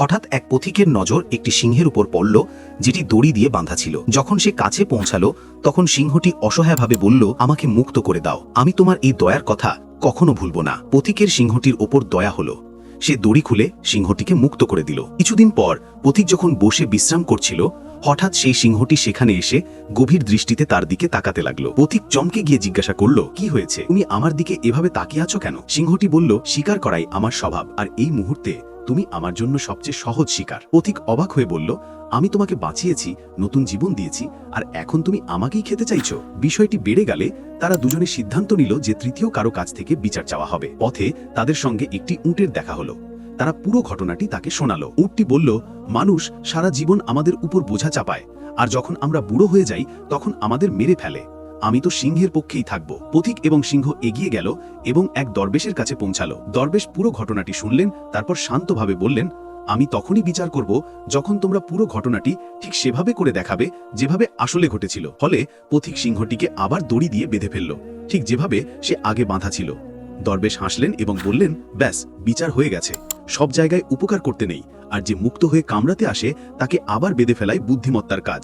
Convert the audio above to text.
হঠাৎ এক পথিকের নজর একটি সিংহের উপর পড়ল, যেটি দড়ি দিয়ে বাঁধা ছিল। যখন সে কাছে পৌঁছালো, তখন সিংহটি অসহায়ভাবে বলল, আমাকে মুক্ত করে দাও। আমি তোমার এই দয়ার কথা কখনো ভুলব না। পথিকের সিংহটির ওপর দয়া হলো। সে দড়ি খুলে সিংহটিকে মুক্ত করে দিল। কিছুদিন পর পথিক যখন বসে বিশ্রাম করছিল, হঠাৎ সেই সিংহটি সেখানে এসে গভীর দৃষ্টিতে তার দিকে তাকাতে লাগল। পথিক চমকে গিয়ে জিজ্ঞাসা করল, কি হয়েছে? তুমি আমার দিকে এভাবে তাকিয়ে আছো কেন? সিংহটি বলল শিকার করাই আমার স্বভাব। আর এই মুহূর্তে তুমি আমার জন্য সবচেয়ে সহজ শিকার। পথিক অবাক হয়ে বলল, আমি তোমাকে বাঁচিয়েছি, নতুন জীবন দিয়েছি, আর এখন তুমি আমাকেই খেতে চাইছো। বিষয়টি বেড়ে গেলে তারা দুজনে সিদ্ধান্ত নিল যে তৃতীয় কারও কাছ থেকে বিচার চাওয়া হবে। পথে তাদের সঙ্গে একটি উটের দেখা হলো। তারা পুরো ঘটনাটি তাকে শোনালো। উটটি বলল, মানুষ সারা জীবন আমাদের উপর বোঝা চাপায়, আর যখন আমরা বুড়ো হয়ে যাই, তখন আমাদের মেরে ফেলে। আমি তো সিংহের পক্ষেই থাকব। পথিক এবং সিংহ এগিয়ে গেল এবং এক দরবেশের কাছে পৌঁছালো। দরবেশ পুরো ঘটনাটি শুনলেন, তারপর শান্তভাবে বললেন, আমি তখনই বিচার করব যখন তোমরা পুরো ঘটনাটি ঠিক সেভাবে করে দেখাবে যেভাবে আসলে ঘটেছিল। ফলে পথিক সিংহটিকে আবার দড়ি দিয়ে বেঁধে ফেলল। ঠিক যেভাবে সে আগে বাঁধা ছিল। দরবেশ হাসলেন এবং বললেন, ব্যাস, বিচার হয়ে গেছে। সব জায়গায় উপকার করতে নেই। আর যে মুক্ত হয়ে কামড়াতে আসে, তাকে আবার বেঁধে ফেলাই বুদ্ধিমত্তার কাজ।